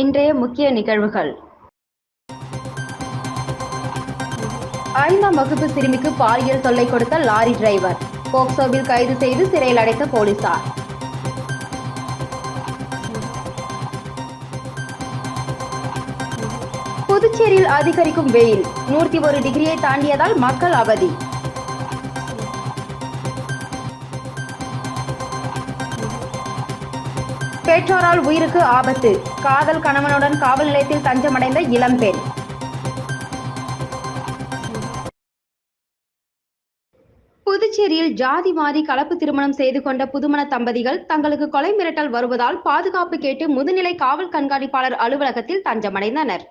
இன்றைய முக்கிய நிகழ்வுகள். ஐந்தாம் வகுப்பு சிறுமிக்கு பாலியல் தொல்லை கொடுத்த லாரி டிரைவர். போக்சோவில் கைது செய்து சிறையில் அடைத்த போலீசார். புதுச்சேரியில் அதிகரிக்கும் வெயில். நூற்றி ஒரு டிகிரியை தாண்டியதால் மக்கள் அவதி. பெற்றோரால் உயிருக்கு ஆபத்து. காதல் கணவனுடன் காவல் நிலையத்தில் தஞ்சமடைந்த இளம்பெண் புதுச்சேரியில் ஜாதி மாறி கலப்பு திருமணம் செய்து கொண்ட புதுமண தம்பதிகள் தங்களுக்கு கொலை மிரட்டல் வருவதால் பாதுகாப்பு கேட்டு முதுநிலை காவல் கண்காணிப்பாளர் அலுவலகத்தில் தஞ்சமடைந்தனர்.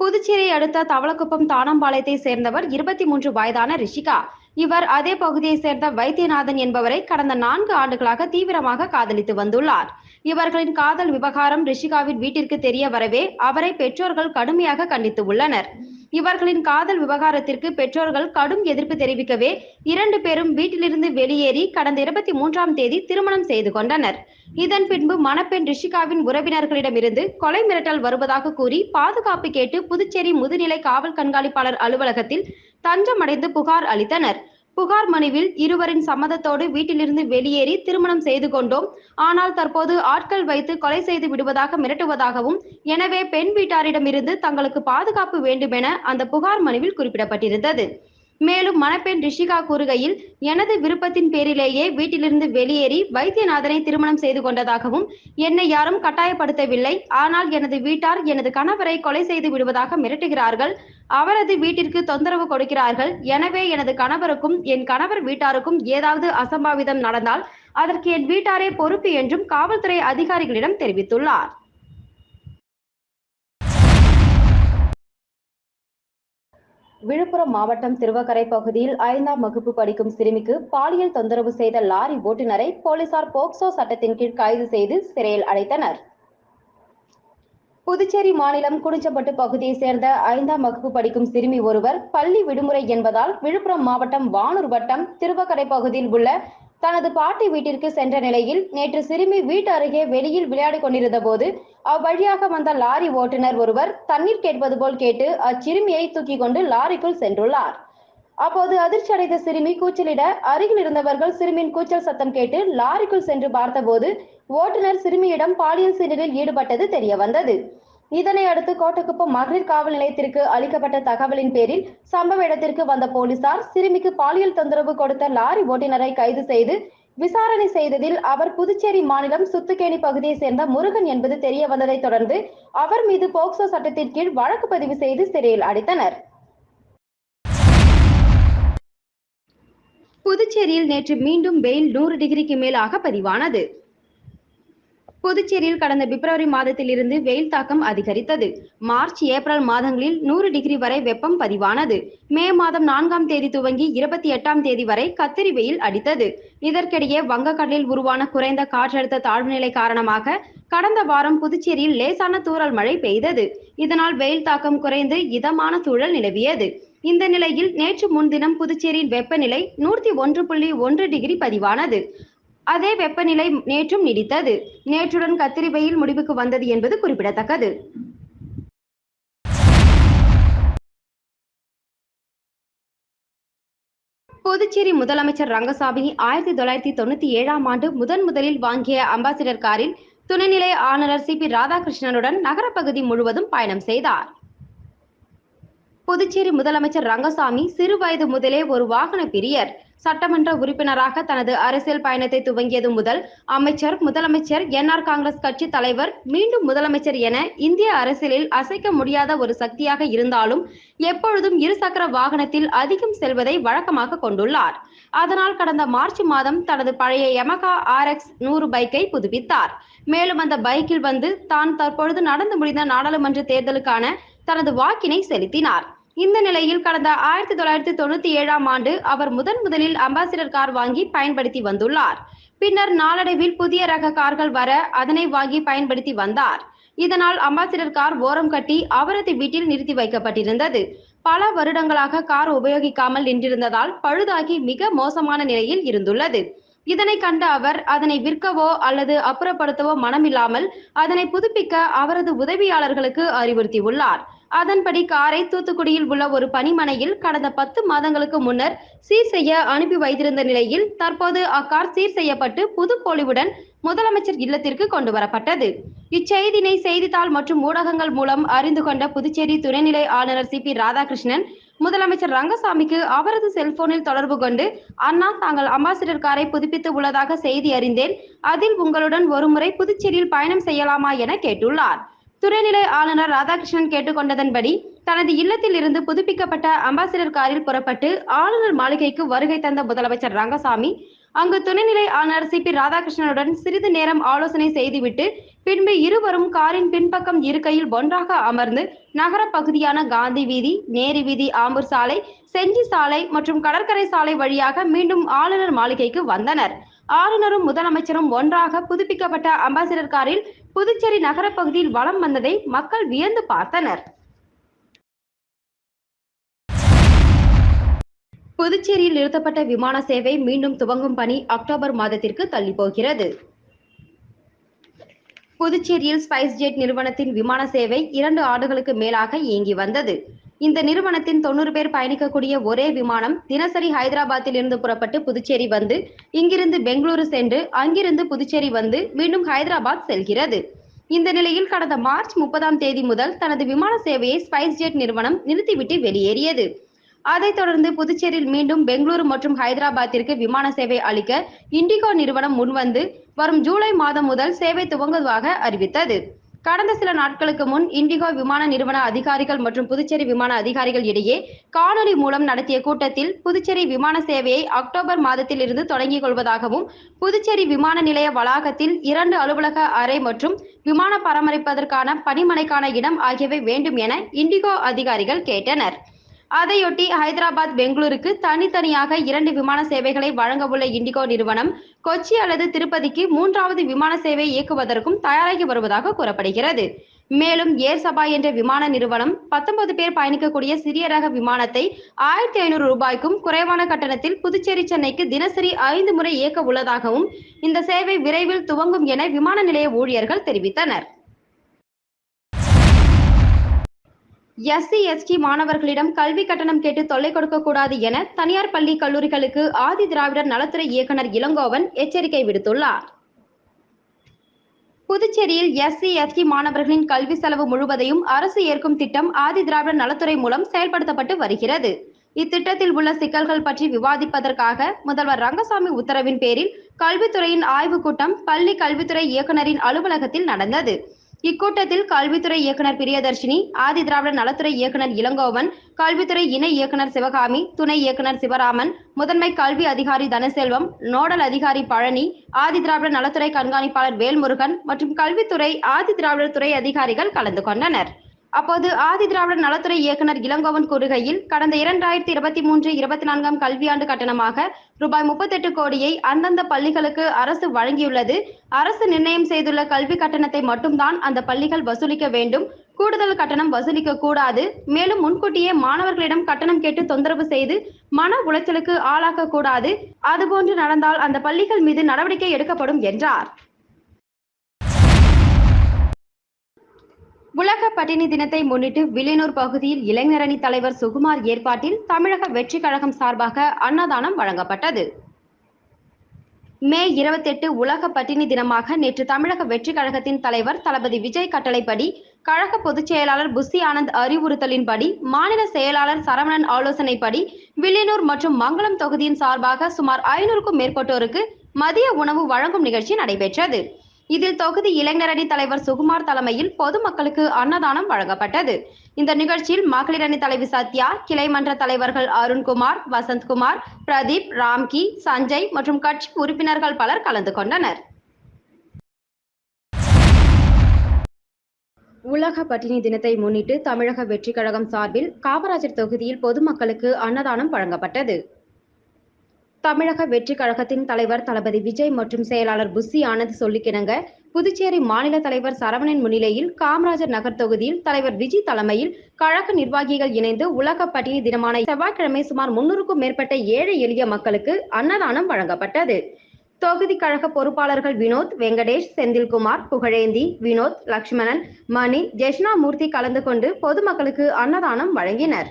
புதுச்சேரியை அடுத்த தவளக்குப்பம் தானம்பாளையத்தை சேர்ந்தவர் இருபத்தி மூன்று வயதான ரிஷிகா. இவர் அதே பகுதியை சேர்ந்த வைத்தியநாதன் என்பவரை கடந்த நான்கு ஆண்டுகளாக தீவிரமாக காதலித்து வந்துள்ளார். இவர்களின் காதல் விவகாரம் ரிஷிகாவின் வீட்டிற்கு தெரிய வரவே அவரை பெற்றோர்கள் கடுமையாக கண்டித்து உள்ளனர். இவர்களின் காதல் விவகாரத்திற்கு பெற்றோர்கள் கடும் எதிர்ப்பு தெரிவிக்கவே இரண்டு பேரும் வீட்டிலிருந்து வெளியேறி கடந்த இருபத்தி மூன்றாம் தேதி திருமணம் செய்து கொண்டனர். இதன் பின்பு மணப்பெண் ரிஷிகாவின் உறவினர்களிடமிருந்து கொலை மிரட்டல் வருவதாக கூறி பாதுகாப்பு கேட்டு புதுச்சேரி முதுநிலை காவல் கண்காணிப்பாளர் அலுவலகத்தில் தஞ்சமடைந்து புகார் அளித்தனர். புகார் மனுவில் இருவரின் சம்மதத்தோடு வீட்டிலிருந்து வெளியேறி திருமணம் செய்து கொண்டோம். ஆனால் தற்போது ஆட்கள் வைத்து கொலை செய்து விடுவதாக மிரட்டுவதாகவும் எனவே பெண் வீட்டாரிடமிருந்து தங்களுக்கு பாதுகாப்பு வேண்டுமென அந்த புகார் மனுவில் குறிப்பிடப்பட்டிருந்தது. மேலும் மணப்பெண் ரிஷிகா கூறுகையில் எனது விருப்பத்தின் பேரிலேயே வீட்டிலிருந்து வெளியேறி வைத்தியநாதனை திருமணம் செய்து கொண்டதாகவும் என்னை யாரும் கட்டாயப்படுத்தவில்லை. ஆனால் எனது வீட்டார் எனது கணவரை கொலை செய்து விடுவதாக மிரட்டுகிறார்கள். அவரது வீட்டிற்கு தொந்தரவு கொடுக்கிறார்கள். எனவே எனது கணவருக்கும் என் கணவர் வீட்டாருக்கும் ஏதாவது அசம்பாவிதம் நடந்தால் அதற்கு என் வீட்டாரே பொறுப்பு என்றும் காவல்துறை அதிகாரிகளிடம் தெரிவித்துள்ளார். விழுப்புரம் மாவட்டம் திருவக்கரை பகுதியில் ஐந்தாம் வகுப்பு படிக்கும் சிறுமிக்கு பாலியல் தொந்தரவு செய்த லாரி ஓட்டுநரை போலீசார் போக்சோ சட்டத்தின் கீழ் கைது செய்து சிறையில் அடைத்தனர். புதுச்சேரி மாநிலம் குடிச்சப்பட்டு பகுதியைச் சேர்ந்த ஐந்தாம் வகுப்பு படிக்கும் சிறுமி ஒருவர் பள்ளி விடுமுறை என்பதால் விழுப்புரம் மாவட்டம் வானூர் வட்டம் திருவக்கரை பகுதியில் உள்ள தனது பாட்டி வீட்டிற்கு சென்ற நிலையில் நேற்று சிறுமி வீட்டு அருகே வெளியில் விளையாடிக் கொண்டிருந்த போது அவ்வழியாக வந்த லாரி ஓட்டுநர் ஒருவர் தண்ணீர் கேட்பது போல் கேட்டு அச்சிறுமியை தூக்கி கொண்டு லாரிக்குள் சென்றுள்ளார். அப்போது அதிர்ச்சி அடைந்த சிறுமி கூச்சலிட அருகில் இருந்தவர்கள் சிறுமியின் கூச்சல் சத்தம் கேட்டு லாரிக்குள் சென்று பார்த்தபோது ஓட்டுநர் சிறுமியிடம் பாலியல் சீண்டலில் ஈடுபட்டது தெரிய வந்தது இதனை அடுத்து கோட்டக்குப்பம் மகளிர் காவல் நிலையத்திற்கு அளிக்கப்பட்ட தகவலின் பேரில் சம்பவ இடத்திற்கு வந்த போலீசார் சிறுமிக்கு பாலியல் தொந்தரவு கொடுத்த லாரி ஓட்டுநரை கைது செய்து விசாரணை செய்ததில் அவர் புதுச்சேரி மாநிலம் சுத்துக்கேணி பகுதியை சேர்ந்த முருகன் என்பது தெரிய வந்ததை தொடர்ந்து அவர் மீது போக்சோ சட்டத்தின் கீழ் வழக்கு பதிவு செய்து சிறையில் அடைத்தனர். புதுச்சேரியில் நேற்று மீண்டும் வெயில் நூறு டிகிரிக்கு மேலாக பதிவானது. புதுச்சேரியில் கடந்த பிப்ரவரி மாதத்திலிருந்து வெயில் தாக்கம் அதிகரித்தது. மார்ச் ஏப்ரல் மாதங்களில் நூறு டிகிரி வரை வெப்பம் பதிவானது. மே மாதம் நான்காம் தேதி துவங்கி இருபத்தி எட்டாம் தேதி வரை கத்திரி வெயில் அடித்தது. இதற்கிடையே வங்கக்கடலில் உருவான குறைந்த காற்றழுத்த தாழ்வு நிலை காரணமாக கடந்த வாரம் புதுச்சேரியில் லேசான தூறல் மழை பெய்தது. இதனால் வெயில் தாக்கம் குறைந்து இதமான சூழல் நிலவியது. இந்த நிலையில் நேற்று முன்தினம் புதுச்சேரியின் வெப்பநிலை நூற்றி ஒன்று புள்ளி ஒன்று டிகிரி பதிவானது. அதே வெப்பநிலை நேற்றும் நீடித்தது. நேற்றுடன் கத்திரி வெயில் முடிவுக்கு வந்தது என்பது குறிப்பிடத்தக்கது. புதுச்சேரி முதலமைச்சர் ரங்கசாமி ஆயிரத்தி தொள்ளாயிரத்தி தொண்ணூத்தி ஏழாம் ஆண்டு முதன் முதலில் வாங்கிய அம்பாசிடர் காரில் துணைநிலை ஆளுநர் சி பி ராதாகிருஷ்ணனுடன் நகரப்பகுதி முழுவதும் பயணம் செய்தார். புதுச்சேரி முதலமைச்சர் ரங்கசாமி சிறு வயது முதலே ஒரு வாகன பிரியர். சட்டமன்ற உறுப்பினராக தனது அரசியல் பயணத்தை துவங்கியது முதல் அமைச்சர் முதலமைச்சர் என்ஆர் காங்கிரஸ் கட்சி தலைவர் மீண்டும் முதலமைச்சர் என இந்திய அரசியலில் அசைக்க முடியாத ஒரு சக்தியாக இருந்தாலும் எப்பொழுதும் இருசக்கர வாகனத்தில் அதிகம் செல்வதை வழக்கமாக கொண்டுள்ளார். அதனால் கடந்த மார்ச் மாதம் தனது பழைய யமகா ஆர்எக்ஸ் நூறு பைக்கை புதுப்பித்தார். மேலும் அந்த பைக்கில் வந்து தான் தற்பொழுது நடந்து முடிந்த நாடாளுமன்ற தேர்தலுக்கான தனது வாக்கினை செலுத்தினார். இந்த நிலையில் கடந்த ஆயிரத்தி தொள்ளாயிரத்தி தொண்ணூத்தி ஏழாம் ஆண்டு அவர் முதன் முதலில் அம்பாசிடர் கார் வாங்கி பயன்படுத்தி வந்துள்ளார். பின்னர் நாளடைவில் புதிய ரக கார்கள் வர அதனை வாங்கி பயன்படுத்தி வந்தார். இதனால் அம்பாசிடர் கார் ஓரம் கட்டி அவரது வீட்டில் நிறுத்தி வைக்கப்பட்டிருந்தது. பல வருடங்களாக கார் உபயோகிக்காமல் நின்றிருந்ததால் பழுதாகி மிக மோசமான நிலையில் இருந்துள்ளது. இதனை கண்ட அவர் அதனை விற்கவோ அல்லது அப்புறப்படுத்தவோ மனமில்லாமல் அதனை புதுப்பிக்க அவரது உதவியாளர்களுக்கு அறிவுறுத்தியுள்ளார். அதன்படி காரை தூத்துக்குடியில் உள்ள ஒரு பணிமனையில் கடந்த பத்து மாதங்களுக்கு முன்னர் சீர் செய்ய அனுப்பி வைத்திருந்த நிலையில் தற்போது அக்கார் சீர் செய்யப்பட்டு புது பொலிவுடன் முதலமைச்சர் இல்லத்திற்கு கொண்டு வரப்பட்டது. இச்செய்தினை செய்தித்தாள் மற்றும் ஊடகங்கள் மூலம் அறிந்து கொண்ட புதுச்சேரி துணைநிலை ஆளுநர் சி பி ராதாகிருஷ்ணன் முதலமைச்சர் ரங்கசாமிக்கு அவரது செல்போனில் தொடர்பு கொண்டு அண்ணா தாங்கள் அம்பாசிடர் காரை புதுப்பித்து உள்ளதாக செய்தி அறிந்தேன். அதில் உங்களுடன் ஒருமுறை புதுச்சேரியில் பயணம் செய்யலாமா என கேட்டுள்ளார். துறைநிலை ஆளுநர் ராதாகிருஷ்ணன் கேட்டுக்கொண்டதன்படி தனது இல்லத்தில் இருந்து புதுப்பிக்கப்பட்ட அம்பாசிடர் காரில் புறப்பட்டு ஆளுநர் மாளிகைக்கு வருகை தந்த முதலமைச்சர் ரங்கசாமி அங்கு துணைநிலை ஆளுநர் சி பி ராதாகிருஷ்ணனுடன் சிறிது நேரம் ஆலோசனை செய்துவிட்டு பின்பு இருவரும் காரின் பின்பக்கம் இருக்கையில் ஒன்றாக அமர்ந்து நகர பகுதியான காந்தி வீதி நேரு வீதி ஆம்பூர் சாலை செஞ்சி சாலை மற்றும் கடற்கரை சாலை வழியாக மீண்டும் ஆளுநர் மாளிகைக்கு வந்தனர். ஆளுநரும் முதலமைச்சரும் ஒன்றாக புதுப்பிக்கப்பட்ட அம்பாசிடர் காரில் புதுச்சேரி நகர பகுதியில் வலம் வந்ததை மக்கள் வியந்து பார்த்தனர். புதுச்சேரியில் நிறுத்தப்பட்ட விமான சேவை மீண்டும் துவங்கும் பணி அக்டோபர் மாதத்திற்கு தள்ளி போகிறது புதுச்சேரியில் ஸ்பைஸ் ஜெட் நிறுவனத்தின் விமான சேவை இரண்டு ஆண்டுகளுக்கு மேலாக இயங்கி வந்தது. இந்த நிறுவனத்தின் தொண்ணூறு பேர் பயணிக்கக்கூடிய ஒரே விமானம் தினசரி ஹைதராபாத்தில் இருந்து புறப்பட்டு புதுச்சேரி வந்து இங்கிருந்து பெங்களூரு சென்று அங்கிருந்து புதுச்சேரி வந்து மீண்டும் ஹைதராபாத் செல்கிறது. இந்த நிலையில் கடந்த மார்ச் முப்பதாம் தேதி முதல் தனது விமான சேவையை ஸ்பைஸ் ஜெட் நிறுவனம் நிறுத்திவிட்டு வெளியேறியது. அதைத் தொடர்ந்து புதுச்சேரியில் மீண்டும் பெங்களூரு மற்றும் ஹைதராபாத்திற்கு விமான சேவை அளிக்க இண்டிகோ நிறுவனம் முன்வந்து வரும் ஜூலை மாதம் முதல் சேவை துவங்குவதாக அறிவித்தது. கடந்த சில நாட்களுக்கு முன் இண்டிகோ விமான நிறுவன அதிகாரிகள் மற்றும் புதுச்சேரி விமான அதிகாரிகள் இடையே காணொலி மூலம் நடத்திய கூட்டத்தில் புதுச்சேரி விமான சேவையை அக்டோபர் மாதத்தில் இருந்து தொடங்கிக் கொள்வதாகவும் புதுச்சேரி விமான நிலைய வளாகத்தில் இரண்டு அலுவலக அறை மற்றும் விமான பராமரிப்பதற்கான பணிமனைக்கான இடம் ஆகியவை வேண்டும் என இண்டிகோ அதிகாரிகள் கேட்டனர். அதையொட்டி ஹைதராபாத் பெங்களூருக்கு தனித்தனியாக இரண்டு விமான சேவைகளை வழங்கவுள்ள இண்டிகோ நிறுவனம் கொச்சி அல்லது திருப்பதிக்கு மூன்றாவது விமான சேவை இயக்குவதற்கும் தயாராகி வருவதாக கூறப்படுகிறது. மேலும் ஏர் சபா என்ற விமான நிறுவனம் பத்தொன்பது பேர் பயணிக்கக்கூடிய சிறிய ரக விமானத்தை ஆயிரத்தி ஐநூறு ரூபாய்க்கும் குறைவான கட்டணத்தில் புதுச்சேரி சென்னைக்கு தினசரி ஐந்து முறை இயக்க உள்ளதாகவும் இந்த சேவை விரைவில் துவங்கும் என விமான நிலைய ஊழியர்கள் தெரிவித்தனர். எஸ்சி எஸ்டி மாணவர்களிடம் கல்வி கட்டணம் கேட்டு தொல்லை கொடுக்கக்கூடாது என தனியார் பள்ளி கல்லூரிகளுக்கு ஆதி திராவிடர் நலத்துறை இயக்குநர் இளங்கோவன் எச்சரிக்கை விடுத்துள்ளார். புதுச்சேரியில் எஸ்சி எஸ்டி மாணவர்களின் கல்வி செலவு முழுவதையும் அரசு ஏற்கும் திட்டம் ஆதி திராவிடர் நலத்துறை மூலம் செயல்படுத்தப்பட்டு வருகிறது. இத்திட்டத்தில் உள்ள சிக்கல்கள் பற்றி விவாதிப்பதற்காக முதல்வர் ரங்கசாமி உத்தரவின் பேரில் கல்வித்துறையின் ஆய்வுக் கூட்டம் பள்ளி கல்வித்துறை இயக்குனரின் அலுவலகத்தில் நடந்தது. இக்கூட்டத்தில் கல்வித்துறை இயக்குனர் பிரியதர்ஷினி ஆதி திராவிட நலத்துறை இயக்குனர் இளங்கோவன் கல்வித்துறை இணை இயக்குனர் சிவகாமி துணை இயக்குனர் சிவராமன் முதன்மை கல்வி அதிகாரி தனசெல்வம் நோடல் அதிகாரி பழனி ஆதி திராவிட நலத்துறை கண்காணிப்பாளர் வேல்முருகன் மற்றும் கல்வித்துறை ஆதி திராவிடர் துறை அதிகாரிகள் கலந்து கொண்டனர். அப்போது ஆதி திராவிடர் நலத்துறை இயக்குனர் இளங்கோவன் கூறுகையில் கடந்த இரண்டாயிரத்தி இருபத்தி மூன்று இருபத்தி நான்காம் கல்வியாண்டு கட்டணமாக ரூபாய் முப்பத்தெட்டு கோடியை அந்தந்த பள்ளிகளுக்கு அரசு வழங்கியுள்ளது. அரசு நிர்ணயம் செய்துள்ள கல்வி கட்டணத்தை மட்டும்தான் அந்த பள்ளிகள் வசூலிக்க வேண்டும். கூடுதல் கட்டணம் வசூலிக்க கூடாது. மேலும் முன்கூட்டியே மாணவர்களிடம் கட்டணம் கேட்டு தொந்தரவு செய்து மன உளைச்சலுக்கு ஆளாக்க கூடாது. அதுபோன்று நடந்தால் அந்த பள்ளிகள் மீது நடவடிக்கை எடுக்கப்படும் என்றார். உலக பட்டினி தினத்தை முன்னிட்டு வில்லியனூர் பகுதியில் இளைஞரணி தலைவர் சுகுமார் ஏற்பாட்டில் தமிழக வெற்றி கழகம் சார்பாக அன்னதானம் வழங்கப்பட்டது. மே இருபத்தெட்டு உலக பட்டினி தினமாக நேற்று தமிழக வெற்றி கழகத்தின் தலைவர் தளபதி விஜய் கட்டளைப்படி கழக பொதுச் செயலாளர் புஷி ஆனந்த் அறிவுறுத்தலின்படி மாநில செயலாளர் சரவணன் ஆலோசனைப்படி வில்லியனூர் மற்றும் மங்களம் தொகுதியின் சார்பாக சுமார் ஐநூறுக்கும் மேற்பட்டோருக்கு மதிய உணவு வழங்கும் நிகழ்ச்சி நடைபெற்றது. இதில் தொகுதி இளைஞரணி தலைவர் சுகுமார் தலைமையில் பொதுமக்களுக்கு அன்னதானம் வழங்கப்பட்டது. இந்த நிகழ்ச்சியில் மகளிர் அணி தலைவி சத்யா கிளைமன்ற தலைவர்கள் அருண்குமார் வசந்த்குமார் பிரதீப் ராம்கி சஞ்சய் மற்றும் கட்சி உறுப்பினர்கள் பலர் கலந்து கொண்டனர். உலக பட்டினி தினத்தை முன்னிட்டு தமிழக வெற்றி கழகம் சார்பில் காமராஜர் தொகுதியில் பொதுமக்களுக்கு அன்னதானம் வழங்கப்பட்டது. தமிழக வெற்றி கழகத்தின் தலைவர் தளபதி விஜய் மற்றும் செயலாளர் புஷி ஆனந்த் சொல்லிக்கிணங்க. புதுச்சேரி மாநில தலைவர் சரவணன் முன்னிலையில் காமராஜர் நகர் தொகுதியில் தலைவர் விஜய் தலைமையில் கழக நிர்வாகிகள் இணைந்து உலக பட்டினி தினமான செவ்வாய்க்கிழமை சுமார் முன்னூறுக்கும் மேற்பட்ட ஏழை எளிய மக்களுக்கு அன்னதானம் வழங்கப்பட்டது. தொகுதி கழக பொறுப்பாளர்கள் வினோத் வெங்கடேஷ் செந்தில்குமார் புகழேந்தி வினோத் லக்ஷ்மணன் மணி ஜெஷ்னாமூர்த்தி கலந்து கொண்டு பொதுமக்களுக்கு அன்னதானம் வழங்கினர்.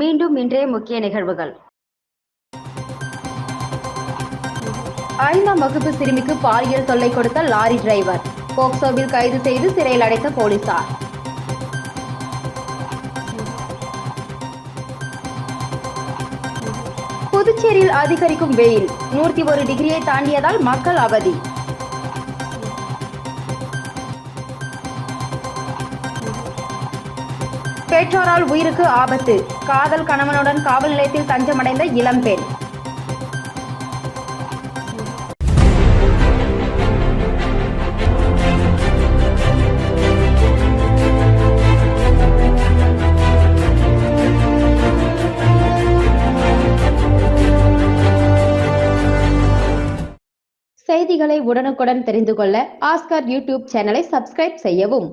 மீண்டும் இன்றைய முக்கிய நிகழ்வுகள். ஐந்தாம் வகுப்பு சிறுமிக்கு பாலியல் தொல்லை கொடுத்த லாரி டிரைவர். போக்சோவில் கைது செய்து சிறையில் அடைத்த போலீசார். புதுச்சேரியில் அதிகரிக்கும் வெயில். நூற்றி ஒரு டிகிரியை தாண்டியதால் மக்கள் அவதி. பெற்றோரால் உயிருக்கு ஆபத்து. காதல் கணவனுடன் காவல் நிலையத்தில் தஞ்சமடைந்த இளம்பெண் செய்திகளை உடனுக்குடன் தெரிந்து கொள்ள ஆஸ்கர் யூடியூப் சேனலை சப்ஸ்கிரைப் செய்யவும்.